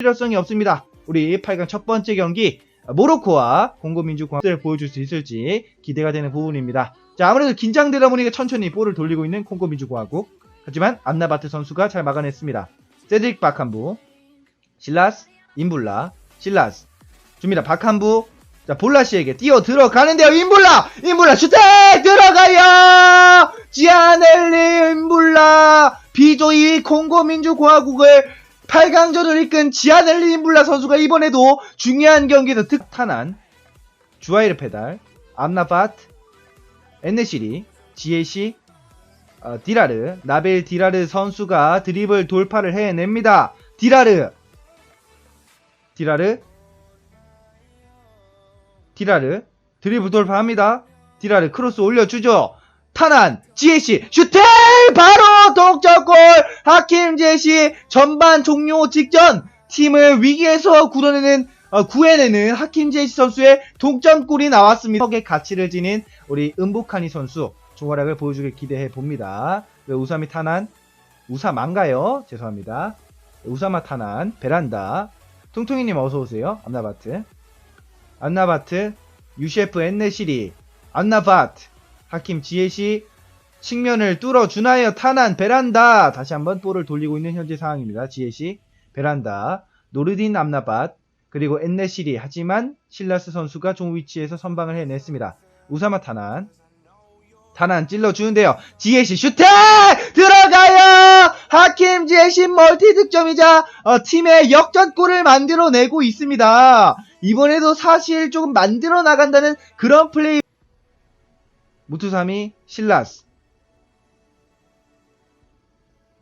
필요성이 없습니다. 우리 8강 첫 번째 경기 모로코와 콩고민주공화국을 보여줄 수 있을지 기대가 되는 부분입니다. 자 아무래도 긴장되다 보니까 천천히 볼을 돌리고 있는 콩고민주공화국 하지만 암나바트 선수가 잘 막아냈습니다. 세드릭 바칸부 실라스 인불라 실라스 줍니다. 바칸부 자 볼라시에게 뛰어 들어가는데요. 인불라 인불라 슈팅 들어가요. 지아넬리 인불라 비조이 콩고민주공화국을 8강전을 이끈 지아넬리 인불라 선수가 이번에도 중요한 경기에서 특탄한 주아이르 페달, 암나바트, 엔네시리, 지에시, 어, 디라르, 나벨 디라르 선수가 드리블 돌파를 해냅니다. 디라르, 디라르, 디라르, 드리블 돌파합니다. 디라르 크로스 올려주죠. 타난, 지에시, 슈팅! 바로 동점골! 하킴 제시 전반 종료 직전 팀을 위기에서 구해내는 어, 구해내는 하킴 제시 선수의 동점골이 나왔습니다. 턱의 가치를 지닌 우리 은복하니 선수 조활약을 보여주길 기대해 봅니다. 왜 우사미 타난 우사만가요? 죄송합니다. 우사마 타난 베란다 통통이님 어서 오세요. 암나바트 암나바트 유셰프 엔네시리 암나바트 하킴 지에시 측면을 뚫어주나요? 타난 베란다 다시 한번 볼을 돌리고 있는 현재 상황입니다. 지에시 베란다 노르딘 암나밭 그리고 엔네시리 하지만 실라스 선수가 종 위치에서 선방을 해냈습니다. 우사마 타난 타난 찔러주는데요. 지에시 슈팅 들어가요. 하킴 지에시 멀티 득점이자 어, 팀의 역전골을 만들어내고 있습니다. 이번에도 사실 조금 만들어 나간다는 그런 플레이 무투사미 실라스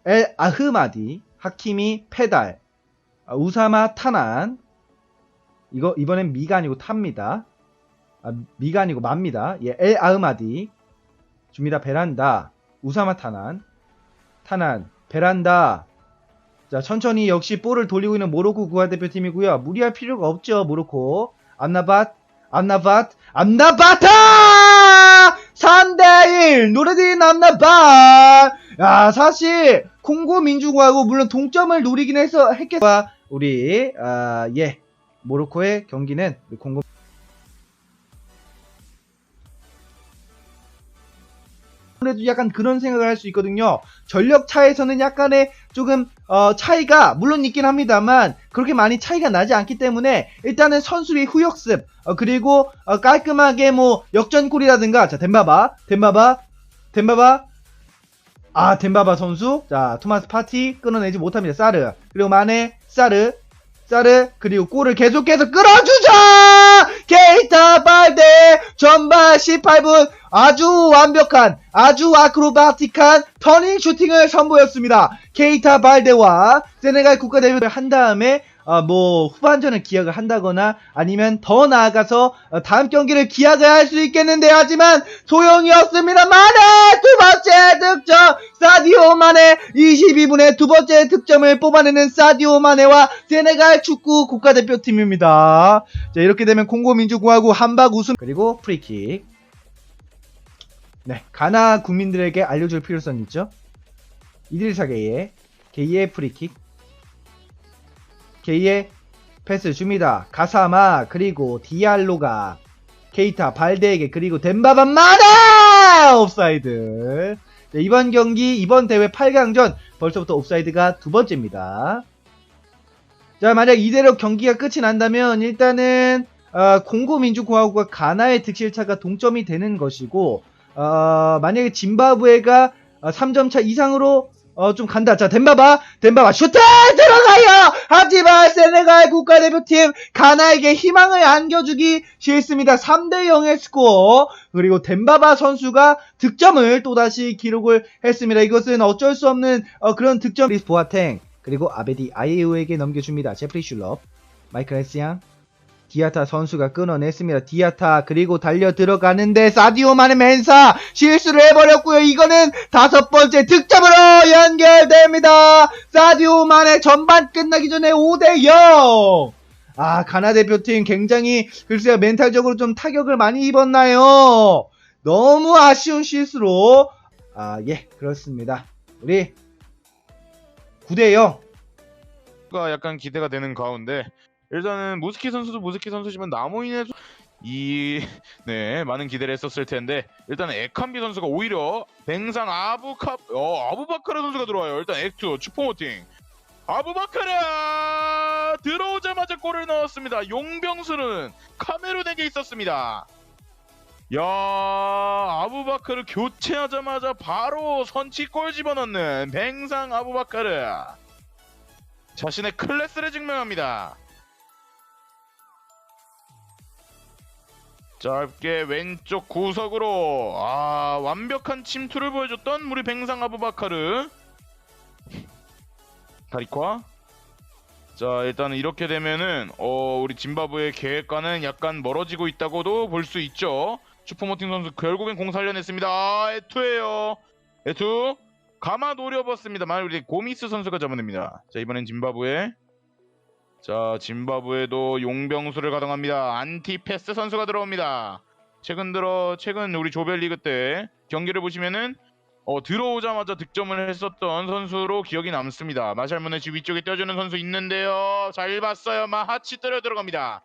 엘 아흐마디, 하키미 페달, 아, 우사마 타난. 이거 이번엔 미가 아니고 탑니다. 아, 미가 아니고 맙니다. 예, 엘 아흐마디. 줍니다. 베란다. 우사마 타난. 타난. 베란다. 자, 천천히 역시 볼을 돌리고 있는 모로코 국가대표팀이고요. 무리할 필요가 없죠, 모로코. 암나밭, 암나밭, 암나바타! 3대1! 노르딘 암나밭! 야, 사실, 콩고 민주공화국, 물론 동점을 노리긴 해서, 했겠와, 우리, 아, 예, 모로코의 경기는, 콩고, 아무래도 약간 그런 생각을 할 수 있거든요. 전력 차에서는 약간의 조금 어, 차이가 물론 있긴 합니다만 그렇게 많이 차이가 나지 않기 때문에 일단은 선수의 후역습 어, 그리고 어, 깔끔하게 뭐 역전골이라든가 자 덴바바 덴바바 덴바바. 아 덴바바 선수. 자 토마스 파티 끊어내지 못합니다. 사르. 그리고 마네 사르 사르. 그리고 골을 계속해서 끌어주죠 케이타 발데 전반 18분 아주 완벽한 아주 아크로바틱한 터닝 슈팅을 선보였습니다. 케이타 발데와 세네갈 국가대표를 한 다음에 어, 뭐 후반전을 기약을 한다거나 아니면 더 나아가서 어, 다음 경기를 기약을 할 수 있겠는데 하지만 소용이 없습니다. 마네 두 번째 득점 사디오 마네 22분에 두 번째 득점을 뽑아내는 사디오 마네와 세네갈 축구 국가대표팀입니다. 자 이렇게 되면 콩고 민주공화국 한박 우승 그리고 프리킥 네 가나 국민들에게 알려줄 필요성이 있죠. 이들사 게이의 게이의 프리킥 게이의 패스 줍니다. 가사마 그리고 디알로가 케이타 발데에게 그리고 덴바반 마다 옵사이드. 자, 이번 경기 이번 대회 8강전 벌써부터 옵사이드가 두 번째입니다. 자 만약 이대로 경기가 끝이 난다면 일단은 어, 공고민주공화국과 가나의 득실차가 동점이 되는 것이고 어, 만약에 짐바브웨가 어, 3점차 이상으로 어, 좀 간다. 자, 덴바바, 덴바바, 슈팅! 들어가요! 하지만 세네갈 국가대표팀, 가나에게 희망을 안겨주기 싫습니다. 3대0의 스코어. 그리고 덴바바 선수가 득점을 또다시 기록을 했습니다. 이것은 어쩔 수 없는 어, 그런 득점. 리스 보아탱, 그리고 아베디 아이에우에게 넘겨줍니다. 제프리 슐럽, 마이클 에스양, 디아타 선수가 끊어냈습니다. 디아타 그리고 달려 들어가는데 사디오만의 맨사 실수를 해버렸고요. 이거는 다섯 번째 득점으로 연결됩니다. 사디오만의 전반 끝나기 전에 5대 0. 아 가나 대표팀 굉장히 글쎄요 멘탈적으로 좀 타격을 많이 입었나요? 너무 아쉬운 실수로 아 예 그렇습니다. 우리 9대 0 선수가 약간 기대가 되는 가운데 일단은 무스키 선수도 무스키 선수지만 나무인의 이, 네, 많은 기대를 했었을 텐데, 일단 에칸비 선수가 오히려 뱅상 아부카, 어, 아부바카르 선수가 들어와요. 일단 액투, 추포모팅. 아부바카르! 들어오자마자 골을 넣었습니다. 용병수는 카메룬에게 있었습니다. 야, 아부바카르 교체하자마자 바로 선취골 집어넣는 뱅상 아부바카르. 자신의 클래스를 증명합니다. 짧게 왼쪽 구석으로 아 완벽한 침투를 보여줬던 우리 뱅상 아부바카르. 다리ኳ 자 일단은 이렇게 되면은 어 우리 짐바브의 계획과는 약간 멀어지고 있다고도 볼 수 있죠. 슈퍼모팅 선수 결국엔 공 살려냈습니다. 아 에투예요. 에투 가마 노려봤습니다만 우리 고미스 선수가 잡아냅니다. 자 이번엔 짐바브에 자, 짐바브에도 용병수를 가동합니다. 안티패스 선수가 들어옵니다. 최근 들어 최근 우리 조별리그 때 경기를 보시면은 어, 들어오자마자 득점을 했었던 선수로 기억이 남습니다. 마샬문의 지 위쪽에 떼어주는 선수 있는데요. 잘 봤어요. 마하치 때려 들어갑니다.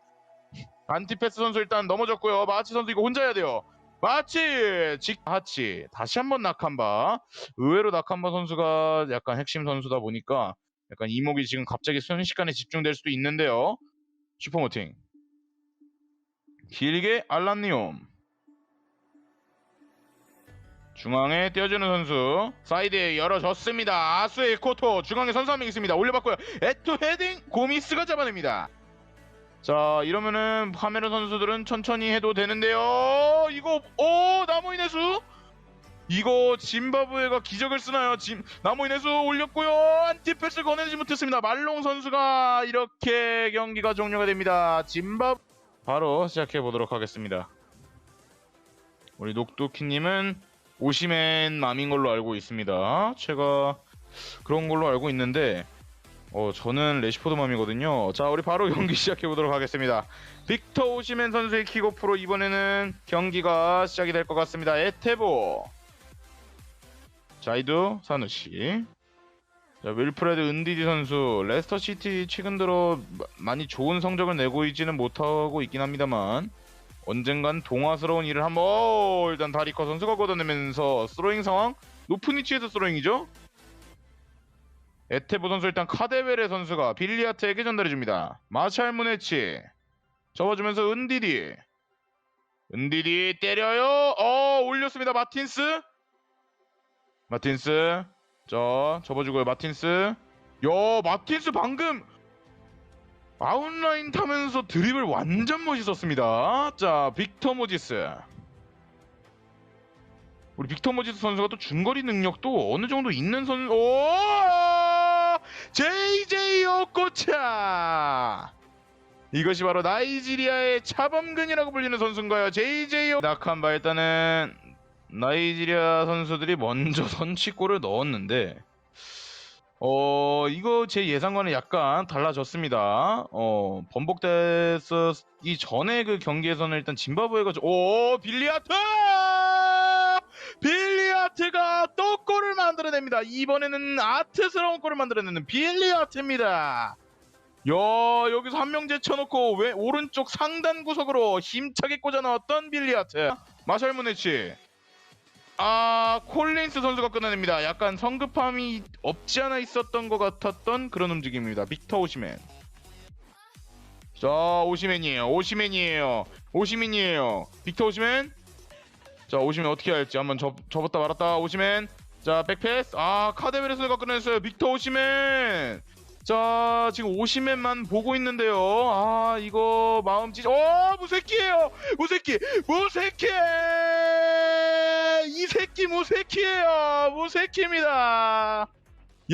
안티패스 선수 일단 넘어졌고요. 마하치 선수 이거 혼자 해야 돼요. 마하치! 직하치. 다시 한번 낙한바. 의외로 낙한바 선수가 약간 핵심 선수다 보니까 약간 이목이 지금 갑자기 순식간에 집중될 수도 있는데요. 슈퍼모팅. 길게 알란니움. 중앙에 띄워주는 선수. 사이드에 열어줬습니다. 아스의 코토. 중앙에 선수 한 명 있습니다. 올려봤고요. 에투 헤딩. 고미스가 잡아냅니다. 자, 이러면은 파메르 선수들은 천천히 해도 되는데요. 이거, 오! 나무인의 수! 이거 짐바브웨가 기적을 쓰나요? 짐 나무인의 수 올렸고요. 안티패스 거내지 못했습니다. 말롱 선수가 이렇게 경기가 종료가 됩니다. 짐바 바로 시작해 보도록 하겠습니다. 우리 녹두키님은 오시맨 맘인 걸로 알고 있습니다. 제가 그런 걸로 알고 있는데 어 저는 레시포드 맘이거든요. 자 우리 바로 경기 시작해 보도록 하겠습니다. 빅터 오시맨 선수의 킥오프로 이번에는 경기가 시작이 될 것 같습니다. 에테보 자이두 사누시 자, 윌프레드 은디디 선수 레스터 시티 최근 들어 마- 많이 좋은 성적을 내고 있지는 못하고 있긴 합니다만 언젠간 동화스러운 일을 한번 오, 일단 다리커 선수가 걷어내면서 스로잉 상황? 높은 위치에서 스로잉이죠? 에테보 선수 일단 카데베레 선수가 빌리아트에게 전달해줍니다. 마샬 무네치. 접어주면서 은디디. 은디디 때려요. 어 올렸습니다. 마틴스 마틴스 자 접어주고요 마틴스 야 마틴스 방금 아웃라인 타면서 드립을 완전 멋있었습니다 자 빅터 모지스 우리 빅터 모지스 선수가 또 중거리 능력도 어느 정도 있는 선 오! JJ 오코차 이것이 바로 나이지리아의 차범근이라고 불리는 선수인가요? JJ 오 낙한바 일단은 나이지리아 선수들이 먼저 선취골을 넣었는데 어 이거 제 예상과는 약간 달라졌습니다. 어 번복됐었기 전에 그 경기에서는 일단 짐바브웨가 좀- 오 빌리아트 빌리아트가 또 골을 만들어냅니다. 이번에는 아트스러운 골을 만들어내는 빌리아트입니다. 야 여기서 한 명 제쳐놓고 왜 오른쪽 상단 구석으로 힘차게 꽂아 넣었던 빌리아트 마샬 무네치 아 콜린스 선수가 끊어냅니다. 약간 성급함이 없지 않아 있었던 것 같았던 그런 움직임입니다. 빅터 오시맨. 자 오시맨이에요. 오시맨이에요. 오시맨이에요. 빅터 오시맨. 자 오시맨 어떻게 할지 한번 접, 접었다 말았다 오시맨. 자 백패스. 아 카데베레스가 끊어냈어요. 빅터 오시맨. 자 지금 오시맨만 보고 있는데요. 아 이거 마음 찢. 어 무새끼예요. 무새끼. 무새끼. 이 새끼 무새끼예요. 무새끼입니다.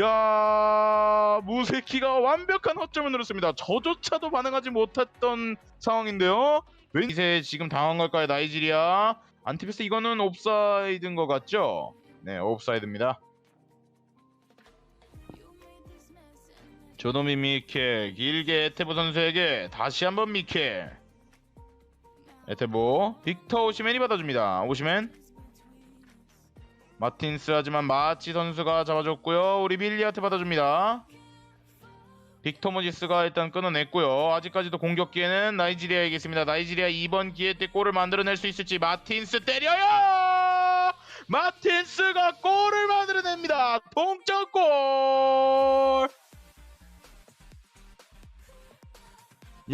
야 무새끼가 완벽한 허점을 누렸습니다. 저조차도 반응하지 못했던 상황인데요. 왠세 지금 당한 걸까요? 나이지리아 안티페스 이거는 옵사이드인 것 같죠? 네 옵사이드입니다. 조노미 미켈 길게 에테보 선수에게 다시 한번 미켈 에테보 빅터 오시맨이 받아줍니다 오시맨 마틴스 하지만 마치 선수가 잡아줬고요 우리 빌리한테 받아줍니다 빅터 모지스가 일단 끊어냈고요. 아직까지도 공격기에는 나이지리아에 있습니다. 나이지리아 이번 기회 때 골을 만들어낼 수 있을지 마틴스 때려요! 마틴스가 골을 만들어냅니다. 동점골!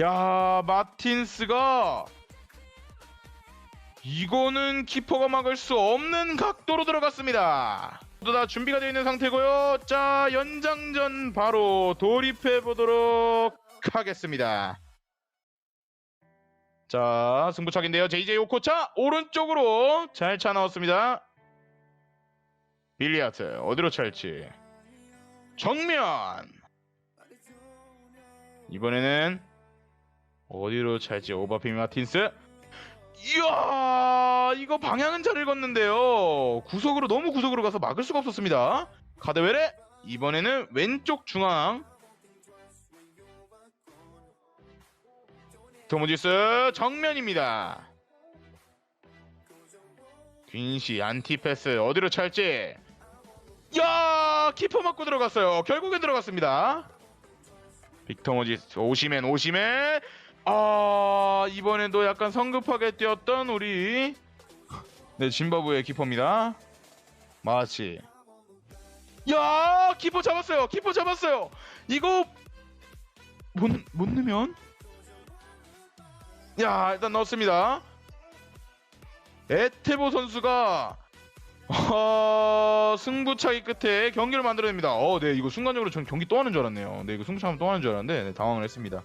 야 마틴스가 이거는 키퍼가 막을 수 없는 각도로 들어갔습니다. 모두 다 준비가 되어 있는 상태고요. 자 연장전 바로 돌입해 보도록 하겠습니다. 자 승부차기인데요. JJ 오코차 오른쪽으로 잘차 넣었습니다. 빌리아트 어디로 찰지? 정면 이번에는 어디로 찰지 오버핀 마틴스 이야 이거 방향은 잘 읽었는데요. 구석으로 너무 구석으로 가서 막을 수가 없었습니다. 카드웰에 이번에는 왼쪽 중앙. 토모지스 정면입니다. 퀸시 안티패스 어디로 찰지? 야 키퍼 맞고 들어갔어요. 결국엔 들어갔습니다. 빅터 모지스 오시맨 오시맨 아 이번에도 약간 성급하게 뛰었던 우리 네 짐바브웨 키퍼입니다 마치 야 키퍼 잡았어요 키퍼 잡았어요 이거 못, 못 넣으면 야 일단 넣었습니다 에테보 선수가 어, 승부차기 끝에 경기를 만들어냅니다. 어, 네, 이거 순간적으로 전 경기 또 하는 줄 알았네요. 네, 이거 승부차기 또 하는 줄 알았는데 네, 당황을 했습니다.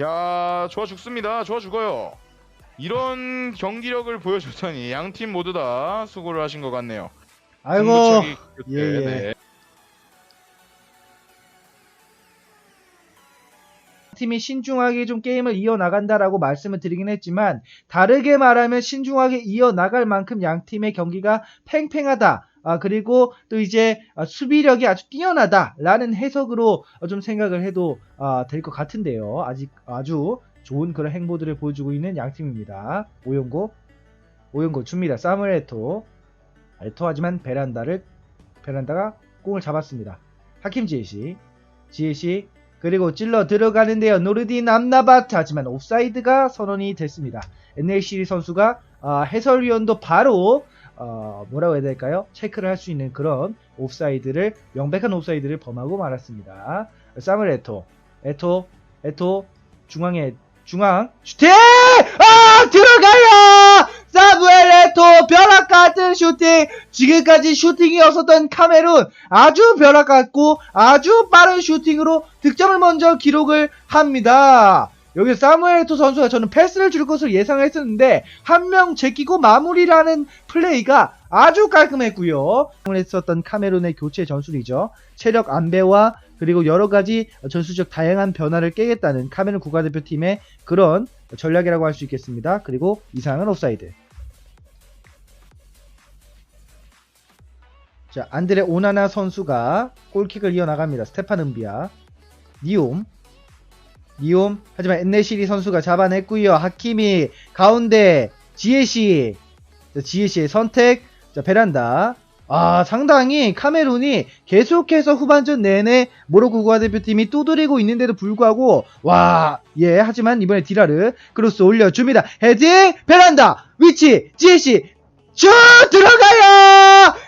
야, 좋아 죽습니다. 좋아 죽어요. 이런 경기력을 보여줬더니 양 팀 모두 다 수고를 하신 것 같네요. 아이고 예, 예. 네. 팀이 신중하게 좀 게임을 이어나간다라고 말씀을 드리긴 했지만 다르게 말하면 신중하게 이어나갈 만큼 양 팀의 경기가 팽팽하다. 아, 그리고 또 이제 아, 수비력이 아주 뛰어나다라는 해석으로 어, 좀 생각을 해도 아, 될 것 같은데요. 아직 아주 좋은 그런 행보들을 보여주고 있는 양 팀입니다. 오연고, 오연고 줍니다. 사무엘 에토, 에토 하지만 베란다를 베란다가 공을 잡았습니다. 하킴 지에시, 지에시 그리고 찔러 들어가는데요. 노르딘 암나바트 하지만 옵사이드가 선언이 됐습니다. NLC 선수가 아, 해설위원도 바로 어, 뭐라고 해야 될까요? 체크를 할 수 있는 그런 옵사이드를 명백한 옵사이드를 범하고 말았습니다. 사물 에토, 에토, 에토 중앙에 중앙 슈팅! 아 들어가요! 사무엘 에토 벼락 같은 슈팅 지금까지 슈팅이 없었던 카메룬 아주 벼락 같고 아주 빠른 슈팅으로 득점을 먼저 기록을 합니다. 여기 사무엘 에토 선수가 저는 패스를 줄 것을 예상했었는데 한 명 제끼고 마무리라는 플레이가 아주 깔끔했고요. 했었던 카메룬의 교체 전술이죠. 체력 안배와 그리고 여러 가지 전술적 다양한 변화를 깨겠다는 카메룬 국가대표팀의 그런 전략이라고 할 수 있겠습니다. 그리고 이상은 옵사이드. 자, 안드레 오나나 선수가 골킥을 이어나갑니다. 스테판 은비아. 니옴. 니옴. 하지만 엔네시리 선수가 잡아냈고요. 하키미 가운데 지에시. 자, 지에시의 선택. 자, 베란다. 아, 상당히 카메룬이 계속해서 후반전 내내 모로코 국가대표팀이 두드리고 있는데도 불구하고 와, 예, 하지만 이번에 디라르 크로스 올려줍니다. 헤딩 베란다 위치 지에시 슛 들어가요!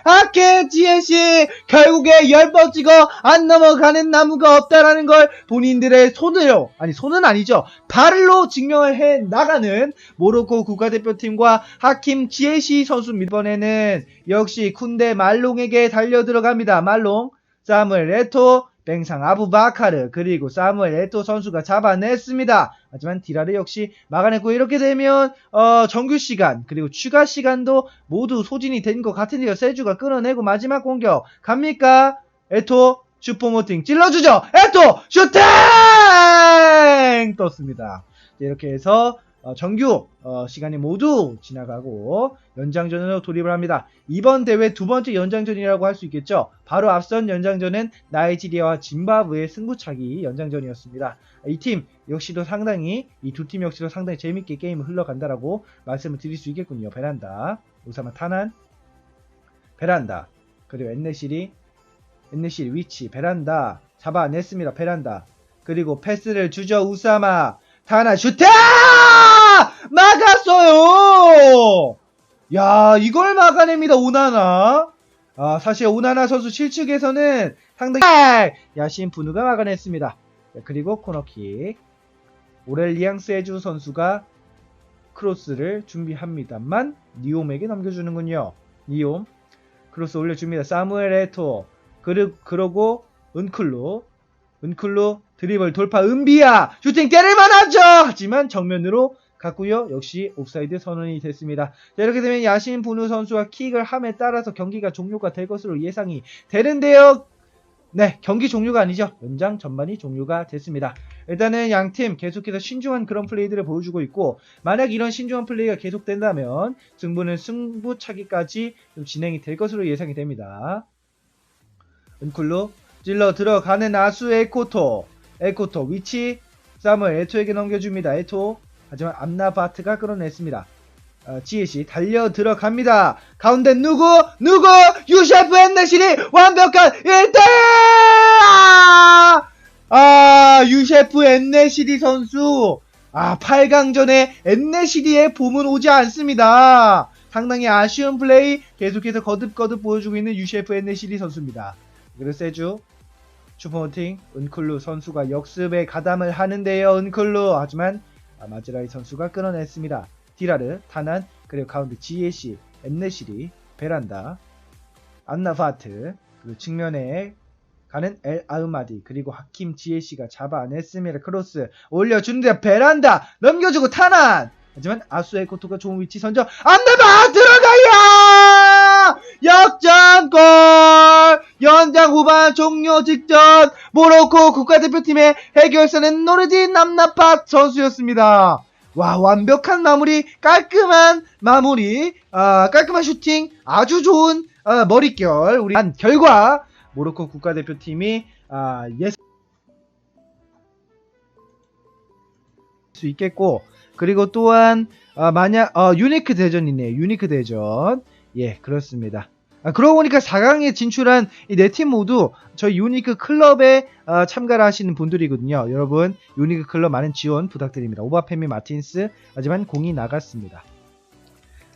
아케 지에시 결국에 열 번 찍어 안 넘어가는 나무가 없다라는 걸 본인들의 손으로 아니 손은 아니죠 발로 증명을 해 나가는 모로코 국가대표팀과 하킴 지에시 선수 이번에는 역시 쿤데 말롱에게 달려 들어갑니다. 말롱 사무엘 에토 뱅상 아부바카르 그리고 사무엘 에토 선수가 잡아냈습니다. 하지만 디라르 역시 막아냈고 이렇게 되면 어, 정규 시간 그리고 추가 시간도 모두 소진이 된 것 같은데요. 세주가 끊어내고 마지막 공격 갑니까? 에토 슈퍼모팅 찔러주죠. 에토 슈팅 떴습니다. 이렇게 해서 어, 정규 어, 시간이 모두 지나가고 연장전으로 돌입을 합니다. 이번 대회 두 번째 연장전이라고 할 수 있겠죠. 바로 앞선 연장전은 나이지리아와 짐바브의 승부차기 연장전이었습니다. 이 팀 역시도 상당히 이 두 팀 역시도 상당히 재밌게 게임을 흘러간다라고 말씀을 드릴 수 있겠군요. 베란다, 우사마 타난, 베란다, 그리고 엔네시리, 엔네시리 위치, 베란다, 잡아냈습니다. 베란다. 그리고 패스를 주죠. 우사마. 타나 슈트! 막았어요! 야, 이걸 막아냅니다. 오나나. 아, 사실 오나나 선수 실축에서는 상당히 야신 분우가 막아냈습니다. 자, 그리고 코너킥. 오렐리앙 세주 선수가 크로스를 준비합니다만 니옴에게 넘겨주는군요. 니옴 크로스 올려줍니다. 사무엘 에토 그르, 그러고 은클루 은클루 드리블 돌파 은비야 슈팅 때릴만 하죠 하지만 정면으로 갔고요. 역시 옵사이드 선언이 됐습니다. 자, 이렇게 되면 야신 분우 선수가 킥을 함에 따라서 경기가 종료가 될 것으로 예상이 되는데요. 네 경기 종료가 아니죠. 연장 전반이 종료가 됐습니다. 일단은 양 팀 계속해서 신중한 그런 플레이들을 보여주고 있고 만약 이런 신중한 플레이가 계속된다면 승부는 승부차기까지 좀 진행이 될 것으로 예상이 됩니다. 은쿨로 찔러 들어가는 아수 에코토. 에코토 위치 쌈을 에토에게 넘겨줍니다. 에토 하지만 암나바트가 끌어냈습니다. 어, 지혜씨 달려 들어갑니다. 가운데 누구 누구 유셰프 엔네실이 완벽한 1대 아 유셰프 엔네시리 선수 아 8강전에 엔네시리의 봄은 오지 않습니다. 상당히 아쉬운 플레이 계속해서 거듭거듭 보여주고 있는 유셰프 엔네시리 선수입니다. 그리고 세주 슈퍼모팅 은클루 선수가 역습에 가담을 하는데요. 은클루 하지만 아, 마즈라이 선수가 끊어냈습니다. 디라르, 타난, 그리고 가운데 지에시, 엔네시리, 베란다, 안나바트, 그리고 측면에 가는 엘 아흐마디, 그리고 하킴 지에시가 잡아냈습니다. 크로스 올려주는데 베란다 넘겨주고 타난! 하지만 아수의 코토가 좋은 위치 선정 안나바 들어가야! 역전골! 연장 후반 종료 직전 모로코 국가대표팀의 해결사는 노르디 남나팟 선수였습니다. 와 완벽한 마무리 깔끔한 마무리 아, 깔끔한 슈팅 아주 좋은 아, 머릿결 우리 한 결과 모로코 국가대표팀이 아, 예수 수 있겠고 그리고 또한 아, 만약 어, 유니크 대전이네요 유니크 대전 예 그렇습니다 아, 그러고 보니까 4강에 진출한 이네팀 모두 저희 유니크 클럽에 어, 참가를 하시는 분들이거든요. 여러분 유니크 클럽 많은 지원 부탁드립니다. 오바페미 마틴스 하지만 공이 나갔습니다.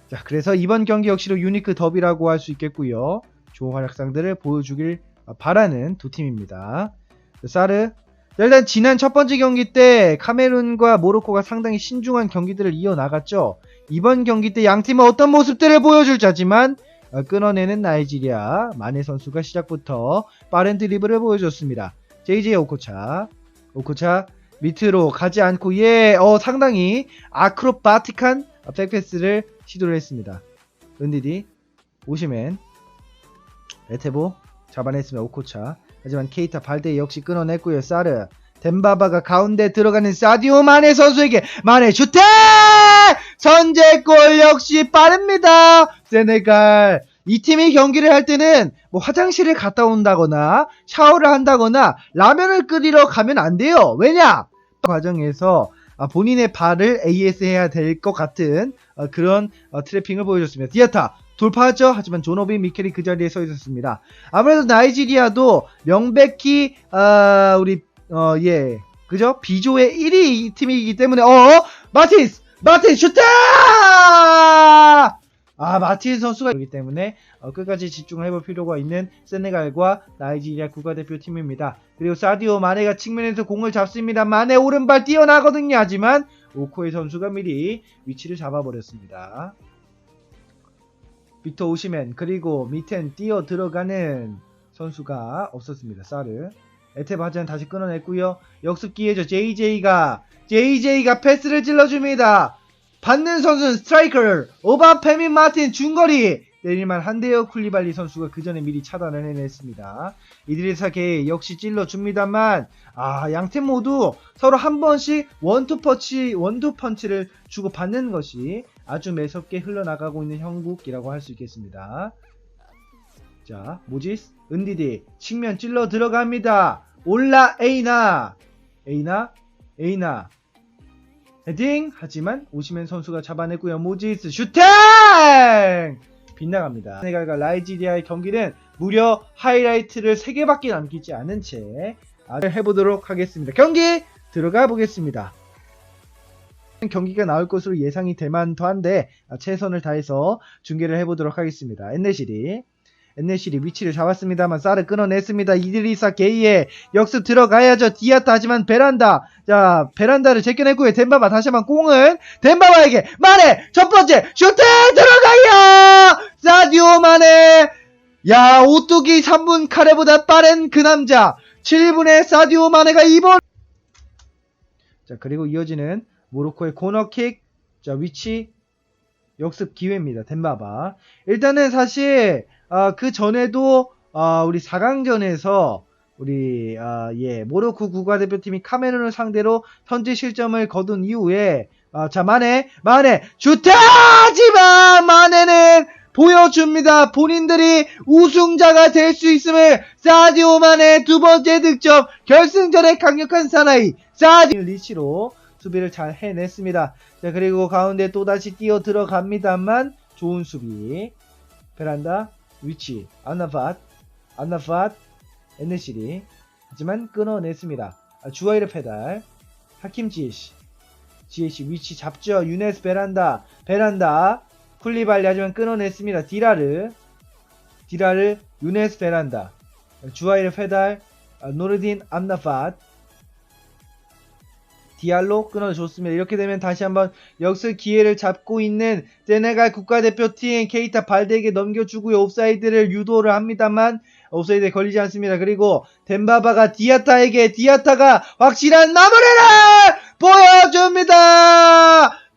자 그래서 이번 경기 역시도 유니크 더비라고 할 수 있겠고요. 좋은 활약상들을 보여주길 어, 바라는 두 팀입니다. 자, 사르 자, 일단 지난 첫 번째 경기 때 카메룬과 모로코가 상당히 신중한 경기들을 이어나갔죠. 이번 경기 때 양 팀은 어떤 모습들을 보여줄지 하지만 어, 끊어내는 나이지리아 마네 선수가 시작부터 빠른 드리블을 보여줬습니다. JJ 오코차 오코차 밑으로 가지 않고 예, 어 상당히 아크로바틱한 백패스를 시도를 했습니다. 은디디 오시맨 에테보 잡아냈습니다. 오코차 하지만 케이타 발데 역시 끊어냈고요. 사르 덴바바가 가운데 들어가는 사디오 마네 선수에게 마네 슈팅! 선제골 역시 빠릅니다. 세네갈 이 팀이 경기를 할 때는 뭐 화장실을 갔다 온다거나 샤워를 한다거나 라면을 끓이러 가면 안 돼요. 왜냐? 과정에서 아, 본인의 발을 AS 해야 될 것 같은 어, 그런 어, 트래핑을 보여줬습니다. 디아타 돌파하죠. 하지만 조노비 미켈이 그 자리에 서 있었습니다. 아무래도 나이지리아도 명백히 아, 우리 어, 예 그죠? 비조의 1위 팀이기 때문에 어 마틴스 마틴 슈팅! 아 마틴 선수가 있기 때문에 어, 끝까지 집중을 해볼 필요가 있는 세네갈과 나이지리아 국가대표팀입니다. 그리고 사디오 마네가 측면에서 공을 잡습니다. 마네 오른발 뛰어나거든요. 하지만 오코의 선수가 미리 위치를 잡아버렸습니다. 빅터 오시맨 그리고 밑엔 뛰어 들어가는 선수가 없었습니다. 사르 에테바전 다시 끊어냈고요. 역습 기회죠. JJ가 JJ가 패스를 찔러줍니다. 받는 선수는 스트라이커 오바 페민 마틴 중거리 내릴만 한데요. 쿨리발리 선수가 그 전에 미리 차단을 해냈습니다. 이드리사 게 역시 찔러줍니다만 아 양팀 모두 서로 한 번씩 원투 펀치 원투 펀치를 주고 받는 것이 아주 매섭게 흘러나가고 있는 형국이라고 할 수 있겠습니다. 자 모지스 은디디 측면 찔러 들어갑니다. 올라 에이나 에이나 에이나 헤딩 하지만 오시멘 선수가 잡아냈고요. 모지스 슈팅 빗나갑니다. 세네갈과 라이지리아의 경기는 무려 하이라이트를 3개밖에 남기지 않은 채 아, 해보도록 하겠습니다. 경기 들어가 보겠습니다. 경기가 나올 것으로 예상이 될 만도 한데 아, 최선을 다해서 중계를 해보도록 하겠습니다. 엔네실이 엔네실이 위치를 잡았습니다만 쌀을 끊어냈습니다. 이드리사 게이의 역습 들어가야죠. 디아타 하지만 베란다 자 베란다를 제껴냈고요. 덴바바 다시 한번 공은 덴바바에게 마네 첫 번째 슈팅 들어가요. 사디오 마네 야 오뚜기 3분 카레보다 빠른 그 남자 7분에 사디오 마네가 2번 자 그리고 이어지는 모로코의 코너킥 자 위치 역습 기회입니다 덴바바 일단은 사실 아, 그 전에도 아, 우리 4강전에서 우리 아, 예 모로코 국가대표팀이 카메룬을 상대로 선제 실점을 거둔 이후에 아, 자 마네 마네 주타지만 마네는 보여줍니다. 본인들이 우승자가 될 수 있음을 사디오 마네 두 번째 득점 결승전의 강력한 사나이 사디 리치로 수비를 잘 해냈습니다. 자 그리고 가운데 또다시 뛰어 들어갑니다만 좋은 수비 베란다 위치 안나팟 안나팟 에네시리 하지만 끊어냈습니다. 아, 주아이르 페달. 하킴 지에시. 지에시 위치 잡죠. 유네스 베란다 베란다. 쿨리발리 하지만 끊어냈습니다. 디라르. 디라르 유네스 베란다. 주아이르 페달. 아, 노르딘 암나팟 디알로 끊어줬습니다. 이렇게 되면 다시 한번 역습 기회를 잡고 있는 세네갈 국가대표팀 케이타 발데에게 넘겨주고요. 옵사이드를 유도를 합니다만 옵사이드에 걸리지 않습니다. 그리고 덴바바가 디아타에게 디아타가 확실한 마무리를 보여줍니다.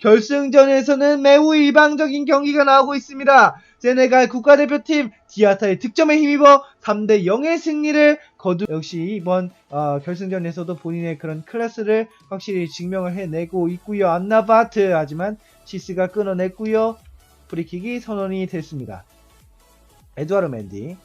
결승전에서는 매우 일방적인 경기가 나오고 있습니다. 세네갈 국가대표팀 디아타의 득점에 힘입어 3대 0의 승리를 거두 역시 이번 어, 결승전에서도 본인의 그런 클래스를 확실히 증명을 해내고 있고요. 안나바트 하지만 시스가 끊어냈고요. 프리킥이 선언이 됐습니다. 에드와르 맨디,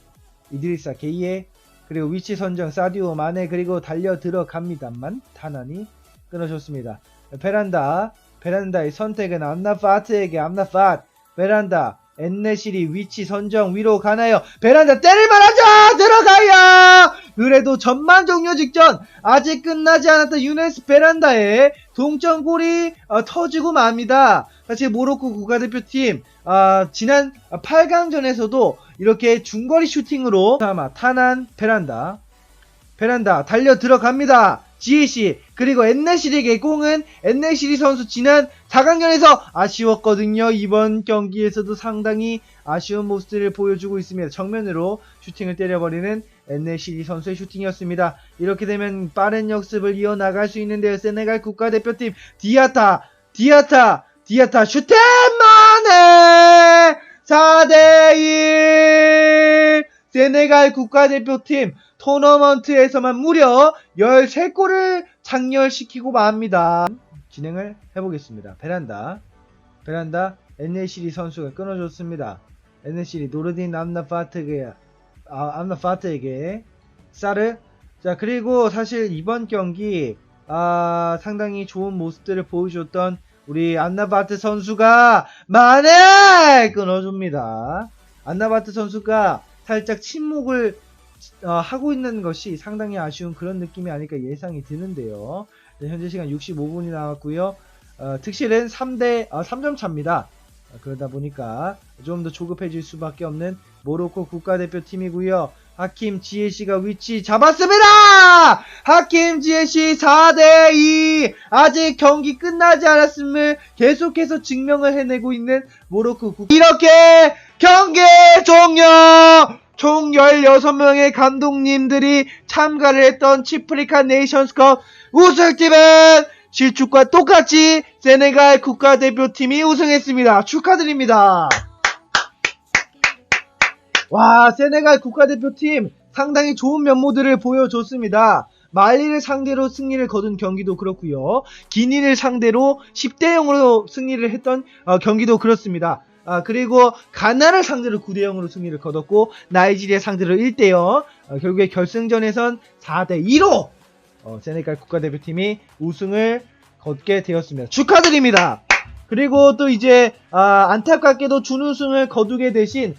이드리사 게이에 그리고 위치 선정 사디오 마네 그리고 달려 들어갑니다만 타난이 끊어줬습니다. 베란다 베란다의 선택은 암나파트에게 암나파트 베란다 엔네실이 위치 선정 위로 가나요? 베란다 때릴 만하죠! 들어가요! 그래도 전반 종료 직전 아직 끝나지 않았던 유네스 베란다의 동점골이 어, 터지고 맙니다. 사실 모로코 국가대표팀 아, 지난 8강전에서도 이렇게 중거리 슈팅으로 아마 타난 베란다 베란다 달려 들어갑니다. 지혜씨 그리고 엔네실에게 공은 엔네실이 선수 지난 4강전에서 아쉬웠거든요. 이번 경기에서도 상당히 아쉬운 모습들을 보여주고 있습니다. 정면으로 슈팅을 때려버리는 엔네시리 선수의 슈팅이었습니다. 이렇게 되면 빠른 역습을 이어나갈 수 있는데요. 세네갈 국가대표팀 디아타 디아타 디아타 슈팅만해 4대1 세네갈 국가대표팀 토너먼트에서만 무려 13골을 장렬시키고 맙니다. 진행을 해보겠습니다. 베란다. 베란다. 엔네시리 선수가 끊어줬습니다. 엔네시리 노르딘 암나파트에게, 아, 암나파트에게, 사르. 자, 그리고 사실 이번 경기, 아, 상당히 좋은 모습들을 보여줬던 우리 안나바트 선수가 만에 끊어줍니다. 안나바트 선수가 살짝 침묵을 어, 하고 있는 것이 상당히 아쉬운 그런 느낌이 아닐까 예상이 드는데요. 네, 현재 시간 65분이 나왔고요. 어, 특실은 3대 3점 차입니다. 어, 그러다 보니까 좀 더 조급해질 수밖에 없는 모로코 국가대표팀이고요. 하킴 지혜씨가 위치 잡았습니다! 하킴 지혜씨 4대2! 아직 경기 끝나지 않았음을 계속해서 증명을 해내고 있는 모로코 국 이렇게! 총 16명의 감독님들이 참가를 했던 치프리카 네이션스컵 우승팀은 실축과 똑같이 세네갈 국가대표팀이 우승했습니다. 축하드립니다. 와, 세네갈 국가대표팀 상당히 좋은 면모들을 보여줬습니다. 말리를 상대로 승리를 거둔 경기도 그렇고요. 기니를 상대로 10대 0으로 승리를 했던 어, 경기도 그렇습니다. 아, 그리고 가나를 상대로 9대 0으로 승리를 거뒀고 나이지리아 상대로 1대 0. 어, 결국에 결승전에선 4대 2로 어, 세네갈 국가대표팀이 우승을 거두게 되었습니다. 축하드립니다. 그리고 또 이제 아, 안타깝게도 준우승을 거두게 되신